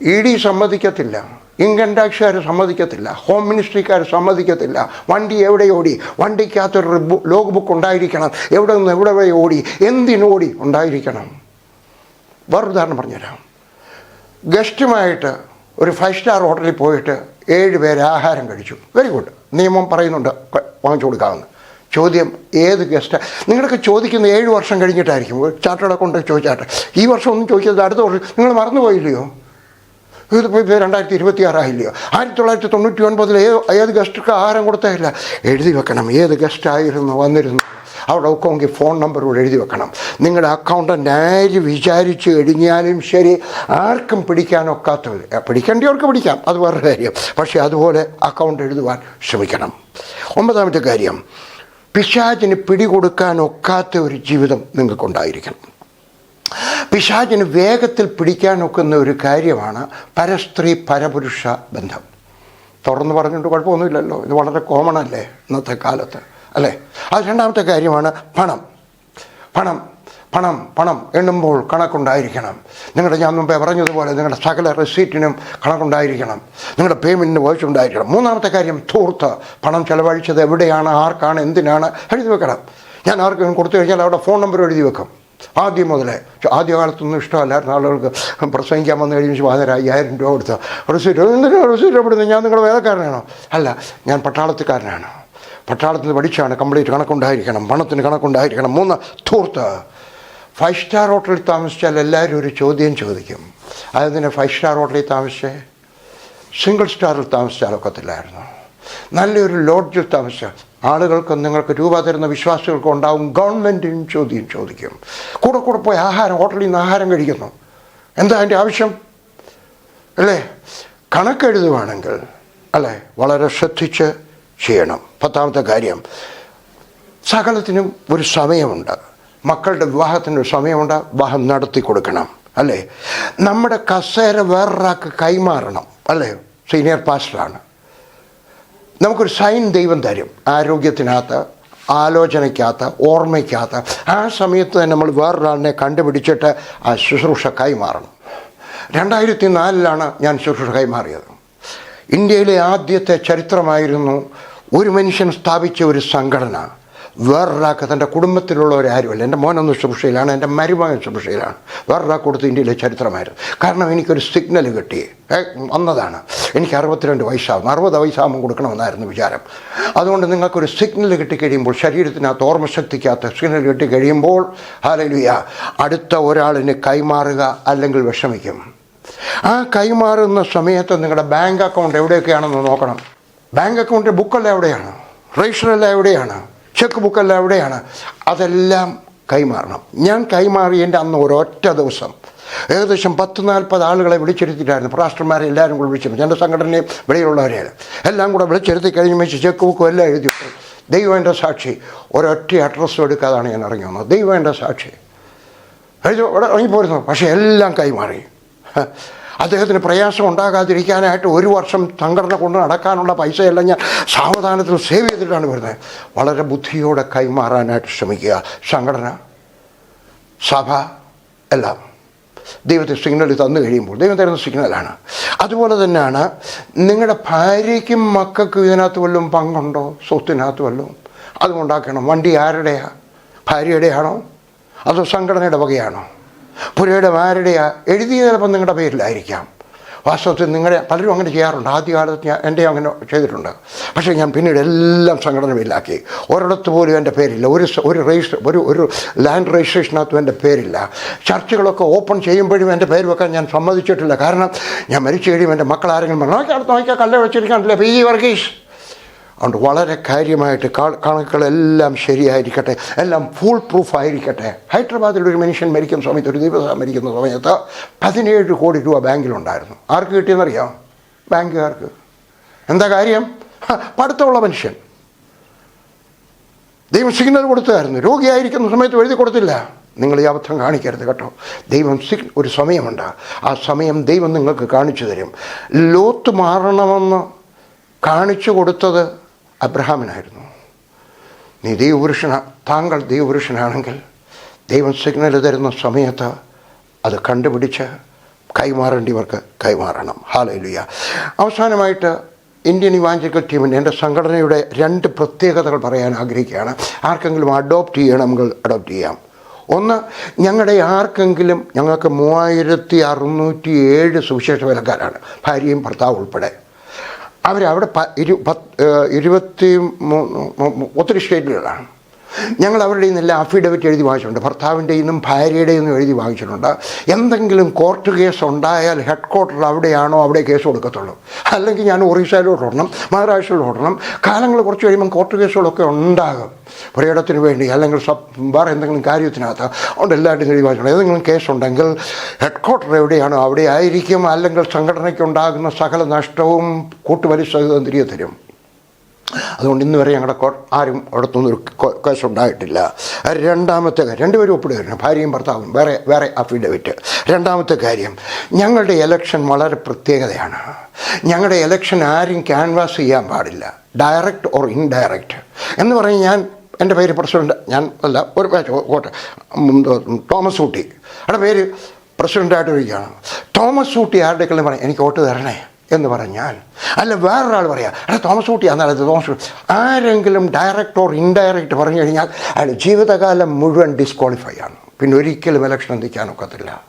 ഇ ഡി സമ്മതിക്കത്തില്ല. ഇൻകം ടാക്സുകാർ സമ്മതിക്കത്തില്ല ഹോം മിനിസ്ട്രിക്കാർ സമ്മതിക്കത്തില്ല. വണ്ടി എവിടെ ഓടി? വണ്ടിക്കകത്തൊരു ലോഗ് ബുക്ക് ഉണ്ടായിരിക്കണം. എവിടെ നിന്ന് എവിടെ വരെ ഓടി? എന്തിനോടി ഉണ്ടായിരിക്കണം? വേറൊരു ഉദാഹരണം പറഞ്ഞുതരാം. ഗസ്റ്റുമായിട്ട് ഒരു ഫൈവ് സ്റ്റാർ ഹോട്ടലിൽ പോയിട്ട് ഏഴ് പേര് ആഹാരം കഴിച്ചു. വെരി ഗുഡ് നിയമം പറയുന്നുണ്ട് വാങ്ങിച്ചു കൊടുക്കാമെന്ന്. ചോദ്യം ഏത് ഗസ്റ്റ്? നിങ്ങളൊക്കെ ചോദിക്കുന്ന ഏഴ് വർഷം കഴിഞ്ഞിട്ടായിരിക്കും. ചാർട്ടേഡ് കൊണ്ട് ചോദിച്ചാട്ടെ. ഈ വർഷം ഒന്നും ചോദിച്ചത് അടുത്ത വർഷം നിങ്ങൾ മറന്നുപോയില്ലയോ? രണ്ടായിരത്തി ഇരുപത്തി ആറായില്ലയോ ആയിരത്തി തൊള്ളായിരത്തി തൊണ്ണൂറ്റി ഒൻപതിൽ ഏത് ഏത് ഗസ്റ്റ്ക്ക് ആഹാരം കൊടുത്തില്ല എഴുതി വെക്കണം. ഏത് ഗസ്റ്റായിരുന്നു വന്നിരുന്നു? അവിടെ ഒക്കെ ഫോൺ നമ്പറോട് എഴുതി വെക്കണം. നിങ്ങളുടെ അക്കൗണ്ടന്റ് ആര് വിചാരിച്ചു കഴിഞ്ഞാലും ശരി ആർക്കും പിടിക്കാനൊക്കാത്തവർ പിടിക്കേണ്ടവർക്ക് പിടിക്കാം. അത് വേറെ കാര്യം. പക്ഷേ അതുപോലെ അക്കൗണ്ട് എഴുതുവാൻ ശ്രമിക്കണം. ഒമ്പതാമത്തെ കാര്യം. പിശാചിന് പിടികൊടുക്കാനൊക്കാത്ത ഒരു ജീവിതം നിങ്ങൾക്കുണ്ടായിരിക്കണം. പിശാചിന് വേഗത്തിൽ പിടിക്കാൻ ഒക്കുന്ന ഒരു കാര്യമാണ് പരസ്ത്രീ പരപുരുഷ ബന്ധം. തുറന്ന് പറഞ്ഞിട്ട് കുഴപ്പമൊന്നുമില്ലല്ലോ. ഇത് വളരെ കോമൺ അല്ലേ ഇന്നത്തെ കാലത്ത് അല്ലേ? അത് രണ്ടാമത്തെ കാര്യമാണ് പണം. പണം പണം പണം എണ്ണുമ്പോൾ കണക്കുണ്ടായിരിക്കണം. നിങ്ങളുടെ ഞാൻ മുമ്പേ പറഞ്ഞതുപോലെ നിങ്ങളുടെ സകല റെസീറ്റിനും കണക്കുണ്ടായിരിക്കണം. നിങ്ങളുടെ പേയ്മെന്റിന് വോയിസ് ഉണ്ടായിരിക്കണം മൂന്നാമത്തെ കാര്യം ധൂർത്ത്. പണം ചിലവഴിച്ചത് എവിടെയാണ് ആർക്കാണ് എന്തിനാണ്? എഴുതി വെക്കണം. ഞാൻ ആർക്കും കൊടുത്തു കഴിഞ്ഞാൽ അവിടെ ഫോൺ നമ്പർ എഴുതി വെക്കും. ആദ്യം മുതലേ. ആദ്യകാലത്തൊന്നും ഇഷ്ടമല്ലായിരുന്നു. ആളുകൾക്ക് പ്രസംഗിക്കാൻ വന്നു കഴിഞ്ഞ് വാതര അയ്യായിരം രൂപ കൊടുത്ത? റെസീറ്റ് എന്തിനാ റെസീറ്റ് എവിടുന്ന് ഞാൻ നിങ്ങളുടെ വേദക്കാരനാണോ അല്ല ഞാൻ പട്ടാളത്തുകാരനാണ് പട്ടാളത്തിൽ പഠിച്ചാണ് കംപ്ലീറ്റ് കണക്കുണ്ടായിരിക്കണം. പണത്തിന് കണക്കുണ്ടായിരിക്കണം. മൂന്ന് തൂർത്ത് ഫൈവ് സ്റ്റാർ ഹോട്ടലിൽ താമസിച്ചാൽ എല്ലാവരും ഒരു ചോദ്യം ചോദിക്കും. അതിന് ഫൈവ് സ്റ്റാർ ഹോട്ടലിൽ താമസിച്ചേ? സിംഗിൾ സ്റ്റാറിൽ താമസിച്ചാലൊക്കത്തില്ലായിരുന്നു നല്ലൊരു ലോഡ്ജിൽ താമസിച്ച ആളുകൾക്കും നിങ്ങൾക്ക് രൂപ തരുന്ന വിശ്വാസികൾക്കും ഉണ്ടാവും. ഗവൺമെന്റിനും ചോദ്യം ചോദിക്കും. കൂടെ കൂടെ പോയി ആഹാരം ഹോട്ടലിൽ നിന്ന് ആഹാരം കഴിക്കുന്നു. എന്താ അതിന്റെ ആവശ്യം? അല്ലേ? കണക്കെഴുതുവാണെങ്കിൽ അല്ലേ? വളരെ ശ്രദ്ധിച്ച് ചെയ്യണം. പത്താമത്തെ കാര്യം സകലത്തിനും ഒരു സമയമുണ്ട്. മക്കളുടെ വിവാഹത്തിന് ഒരു സമയമുണ്ട്. വിവാഹം നടത്തി കൊടുക്കണം. അല്ലേ? നമ്മുടെ കസേര വേറൊരാൾക്ക് കൈമാറണം. അല്ലേ? സീനിയർ പാസ്റ്ററാണ്. നമുക്കൊരു സൈൻ ദൈവം തരും. ആരോഗ്യത്തിനകത്ത് ആലോചനയ്ക്കകത്ത് ഓർമ്മയ്ക്കകത്ത്. ആ സമയത്ത് തന്നെ നമ്മൾ വേറൊരാളിനെ കണ്ടുപിടിച്ചിട്ട് ആ ശുശ്രൂഷ കൈമാറണം രണ്ടായിരത്തി നാലിലാണ് ഞാൻ ശുശ്രൂഷ മാറിയത്. ഇന്ത്യയിലെ ആദ്യത്തെ ചരിത്രമായിരുന്നു ഒരു മനുഷ്യൻ സ്ഥാപിച്ച ഒരു സംഘടന. വേറൊരാൾക്ക് തന്റെ കുടുംബത്തിലുള്ളവരാരുമല്ല എന്റെ മോനൊന്ന് ശുശ്രൂഷയിലാണ് എന്റെ മരുമകൻ ശുശ്രൂഷയിലാണ്. വേറൊരാൾ കൊടുത്ത് ഇന്ത്യയിലെ ചരിത്രമായിരുന്നു. കാരണം എനിക്കൊരു സിഗ്നൽ കിട്ടി. വന്നതാണ്. എനിക്ക് അറുപത്തിരണ്ട് വയസ്സാകും അറുപത് വയസ്സാകുമ്പോൾ കൊടുക്കണമെന്നായിരുന്നു വിചാരം. അതുകൊണ്ട് നിങ്ങൾക്കൊരു സിഗ്നൽ കിട്ടിക്കഴിയുമ്പോൾ ശരീരത്തിനകത്ത് ഓർമ്മശക്തിക്കകത്ത് സിഗ്നൽ കിട്ടിക്കഴിയുമ്പോൾ ഹാലലുയ അടുത്ത ഒരാളിന് കൈമാറുക അല്ലെങ്കിൽ വിഷമിക്കും. ആ കൈമാറുന്ന സമയത്ത് നിങ്ങളുടെ ബാങ്ക് അക്കൗണ്ട് എവിടെയൊക്കെയാണെന്ന് നോക്കണം. ബാങ്ക് അക്കൗണ്ടിന്റെ ബുക്കെല്ലാം എവിടെയാണ്? രജിസ്റ്ററെല്ലാം എവിടെയാണ്? ചെക്ക് ബുക്കെല്ലാം എവിടെയാണ്? അതെല്ലാം കൈമാറണം. ഞാൻ കൈമാറിയതിന്റെ അന്ന് ഒരൊറ്റ ദിവസം. ഏകദേശം പത്ത് നാൽപ്പത് ആളുകളെ വിളിച്ചിരുത്തിയിട്ടായിരുന്നു. പ്രാസ്റ്റർമാരെ എല്ലാവരും കൂടെ വിളിച്ചിരുന്നു എന്റെ സംഘടനയും വെളിയിലുള്ളവരെയാണ്. എല്ലാം കൂടെ വിളിച്ചിരുത്തി കഴിഞ്ഞ വെച്ച് ചെക്ക് ബുക്കും എല്ലാം എഴുതി. ദൈവം എന്റെ സാക്ഷി. ഒരൊറ്റ അഡ്രസ്സും എടുക്കാതാണ് ഞാൻ ഇറങ്ങി വന്നത്. ദൈവം എന്റെ സാക്ഷി. എഴുതി ഇവിടെ ഇറങ്ങിപ്പോരുന്നു. പക്ഷേ എല്ലാം കൈമാറി. അദ്ദേഹത്തിന് പ്രയാസം ഉണ്ടാകാതിരിക്കാനായിട്ട് ഒരു വർഷം സംഘടന കൊണ്ട് നടക്കാനുള്ള പൈസയെല്ലാം ഞാൻ സാവധാനത്തിൽ സേവ് ചെയ്തിട്ടാണ് വരുന്നത്. വളരെ ബുദ്ധിയോടെ കൈമാറാനായിട്ട് ശ്രമിക്കുക. സംഘടന സഭ എല്ലാം. ദൈവത്തെ സിഗ്നൽ തന്നു കഴിയുമ്പോൾ ദൈവം തരുന്ന സിഗ്നലാണ് അതുപോലെ തന്നെയാണ് നിങ്ങളുടെ ഭാര്യയ്ക്കും മക്കൾക്കും ഇതിനകത്ത് വല്ലതും പങ്കുണ്ടോ? സ്വത്തിനകത്ത് വല്ലതും? അതുകൊണ്ടാക്കണം വണ്ടി ആരുടെയാണ് ഭാര്യയുടെയാണോ? അതോ സംഘടനയുടെ വകയാണോ? പുരയുടെ ആരുടെയാ എഴുതിയ നിങ്ങളുടെ പേരിലായിരിക്കാം. വാസ്തവത്തിൽ നിങ്ങളെ പലരും അങ്ങനെ ചെയ്യാറുണ്ട്. ആദ്യകാലത്ത് ഞാൻ എന്റെ അങ്ങനെ ചെയ്തിട്ടുണ്ട്. പക്ഷേ ഞാൻ പിന്നീട് എല്ലാം സംഘടനയിലാക്കി ഒരിടത്ത് പോലും എന്റെ പേരില്ല. ഒരു ഒരു രജിസ്റ്റർ ഒരു ഒരു ലാൻഡ് രജിസ്ട്രേഷനകത്തും എന്റെ പേരില്ല. ചർച്ചകളൊക്കെ ഓപ്പൺ ചെയ്യുമ്പോഴും എന്റെ പേര് വെക്കാൻ ഞാൻ സമ്മതിച്ചിട്ടില്ല. കാരണം ഞാൻ മരിച്ചു കഴിയുമ്പോൾ എന്റെ മക്കൾ ആരെങ്കിലും പറഞ്ഞു നോക്കി നോക്കിയാൽ കല്ല വെച്ചിരിക്കാണ്ടല്ലേ പി. ജി. വർഗീസ്. അതുകൊണ്ട് വളരെ കാര്യമായിട്ട് കണക്കുകളെല്ലാം ശരിയായിരിക്കട്ടെ. എല്ലാം ഫുൾ പ്രൂഫ് ആയിരിക്കട്ടെ. ഹൈദരാബാദിൽ ഒരു മനുഷ്യൻ മരിക്കുന്ന സമയത്ത് ഒരു ദിവസം മരിക്കുന്ന സമയത്ത് പതിനേഴ് കോടി രൂപ ബാങ്കിലുണ്ടായിരുന്നു. ആർക്ക് കിട്ടിയെന്നറിയാം? ബാങ്കുകാർക്ക്. എന്താ കാര്യം? പഠിത്തമുള്ള മനുഷ്യൻ. ദൈവം സിഗ്നൽ കൊടുത്തായിരുന്നു രോഗിയായിരിക്കുന്ന സമയത്ത് എഴുതി കൊടുത്തില്ല. നിങ്ങൾ ഈ അബദ്ധം കാണിക്കരുത് കേട്ടോ. ദൈവം സിഗ് ഒരു സമയമുണ്ട്. ആ സമയം ദൈവം നിങ്ങൾക്ക് കാണിച്ചു തരും. ലോത്ത് മാറണമെന്ന് കാണിച്ചു കൊടുത്തത് അബ്രഹാമിനായിരുന്നു. നീ ദൈവപുരുഷന താങ്കൾ ദൈവപുരുഷനാണെങ്കിൽ ദൈവം സിഗ്നൽ തരുന്ന സമയത്ത് അത് കണ്ടുപിടിച്ച് കൈമാറേണ്ടിവർക്ക് കൈമാറണം. ഹാലയിലുയ അവസാനമായിട്ട് ഇന്ത്യൻ ഇവാഞ്ചലിക്കൽ ടീമിന്റെ എന്റെ സംഘടനയുടെ രണ്ട് പ്രത്യേകതകൾ പറയാൻ ആഗ്രഹിക്കുകയാണ്. ആർക്കെങ്കിലും അഡോപ്റ്റ് ചെയ്യണമെങ്കിൽ അഡോപ്റ്റ് ചെയ്യാം. ഒന്ന് ഞങ്ങളുടെ ആർക്കെങ്കിലും ഞങ്ങൾക്ക് മൂവായിരത്തി അറുന്നൂറ്റി ഏഴ് സുവിശേഷ വിലക്കാരാണ്. ഭാര്യയും ഭർത്താവ് ഉൾപ്പെടെ. അവരവിടെ പ ഇരു പത്ത് ഒത്തിരി സ്റ്റേറ്റുകളാണ് ഞങ്ങൾ അവരുടെ നല്ല അഫിഡവിറ്റ് എഴുതി വാങ്ങിച്ചിട്ടുണ്ട്. ഭർത്താവിന്റെ നിന്നും ഭാര്യയുടെ നിന്നും എഴുതി വാങ്ങിച്ചിട്ടുണ്ട്. എന്തെങ്കിലും കോർട്ട് കേസ് ഉണ്ടായാൽ ഹെഡ് ക്വാർട്ടർ അവിടെയാണോ അവിടെ കേസ് കൊടുക്കത്തുള്ളൂ. അല്ലെങ്കിൽ ഞാൻ ഒറീസയിലോട്ട് ഓടണം മഹാരാഷ്ട്രയിലോട്ട് ഓടണം. കാലങ്ങൾ കുറച്ച് കഴിയുമ്പം കോർട്ട് കേസുകളൊക്കെ ഉണ്ടാകും. പുരയിടത്തിന് വേണ്ടി അല്ലെങ്കിൽ സബ് വേറെ എന്തെങ്കിലും കാര്യത്തിനകത്ത് അതുകൊണ്ട് എല്ലാവരുടെയും എഴുതി വാങ്ങിച്ചിട്ടുണ്ട്. ഏതെങ്കിലും കേസുണ്ടെങ്കിൽ ഹെഡ് ക്വാർട്ടർ എവിടെയാണോ അവിടെ ആയിരിക്കും. അല്ലെങ്കിൽ സംഘടനയ്ക്ക് ഉണ്ടാകുന്ന സകല നഷ്ടവും കൂട്ടുപരിശോധന തിരികെ തരും. അതുകൊണ്ട് ഇന്ന് വരെ ഞങ്ങളുടെ ആരും അവിടത്തുനിന്ന് ഒരു കേസ് ഉണ്ടായിട്ടില്ല രണ്ടാമത്തെ കാര്യം രണ്ടുപേരും ഒപ്പിടുകയായിരുന്നു. ഭാര്യയും ഭർത്താവും വേറെ വേറെ അഫിഡവിറ്റ് രണ്ടാമത്തെ കാര്യം ഞങ്ങളുടെ എലക്ഷൻ വളരെ പ്രത്യേകതയാണ്. ഞങ്ങളുടെ എലക്ഷൻ ആരും ക്യാൻവാസ് ചെയ്യാൻ പാടില്ല. ഡയറക്റ്റ് ഓർ ഇൻഡയറക്റ്റ് എന്ന് പറഞ്ഞ് ഞാൻ എന്റെ പേര് പ്രസിഡന്റ് ഞാൻ അല്ല ഒരു കോട്ട തോമസ് ഊട്ടി. അവിടെ പേര് പ്രസിഡന്റായിട്ട് ഇരിക്കുകയാണ്. തോമസ് ഊട്ടി ആരുടെക്കെല്ലാം പറയാം എനിക്ക് വോട്ട് തരണേ? എന്ന് പറഞ്ഞാൽ അല്ല വേറൊരാൾ പറയാം അല്ല തോമസ് ഊട്ടി എന്നാൽ അത് തോമസ് ആരെങ്കിലും ഡയറക്റ്റ് ഓർ ഇൻഡയറക്റ്റ് പറഞ്ഞു കഴിഞ്ഞാൽ അയാൾ ജീവിതകാലം മുഴുവൻ ഡിസ്ക്വാളിഫൈ ആണ്. പിന്നെ ഒരിക്കലും ഇലക്ഷൻ നിൽക്കാൻ ഒക്കത്തില്ല.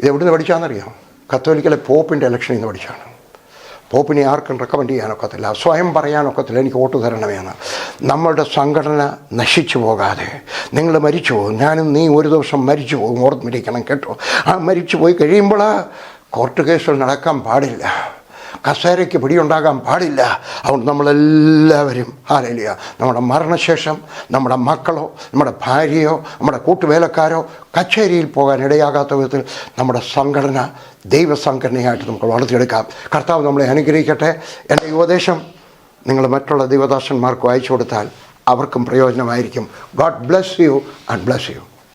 ഇത് എവിടുന്ന് പഠിച്ചാണെന്നറിയാം കത്തോലിക്കലെ പോപ്പിന്റെ ഇലക്ഷൻ ഇന്ന് പഠിച്ചാണ്. പോപ്പിനെ ആർക്കും റെക്കമെൻഡ് ചെയ്യാനൊക്കത്തില്ല സ്വയം പറയാനൊക്കത്തില്ല എനിക്ക് വോട്ട് തരണമെന്ന്. നമ്മളുടെ സംഘടന നശിച്ചു പോകാതെ. നിങ്ങൾ മരിച്ചു പോകും. ഞാനും നീ ഒരു ദിവസം മരിച്ചു പോകും. ഓർമ്മിരിക്കണം കേട്ടോ. ആ മരിച്ചു പോയി കഴിയുമ്പോൾ കോർട്ട് കേസുകൾ നടക്കാൻ പാടില്ല. കസേരയ്ക്ക് പിടിയുണ്ടാകാൻ പാടില്ല. അതുകൊണ്ട് നമ്മളെല്ലാവരും ഹാലലിയ നമ്മുടെ മരണശേഷം നമ്മുടെ മക്കളോ നമ്മുടെ ഭാര്യയോ നമ്മുടെ കൂട്ടുവേലക്കാരോ കച്ചേരിയിൽ പോകാൻ ഇടയാകാത്ത വിധത്തിൽ നമ്മുടെ സംഘടന ദൈവസംഘടനയായിട്ട് നമുക്ക് വളർത്തിയെടുക്കാം. കർത്താവ് നമ്മളെ അനുഗ്രഹിക്കട്ടെ. എന്റെ ഉപദേശം നിങ്ങൾ മറ്റുള്ള ദൈവദാസന്മാർക്ക് അയച്ചു കൊടുത്താൽ അവർക്കും പ്രയോജനമായിരിക്കും. God bless you and bless you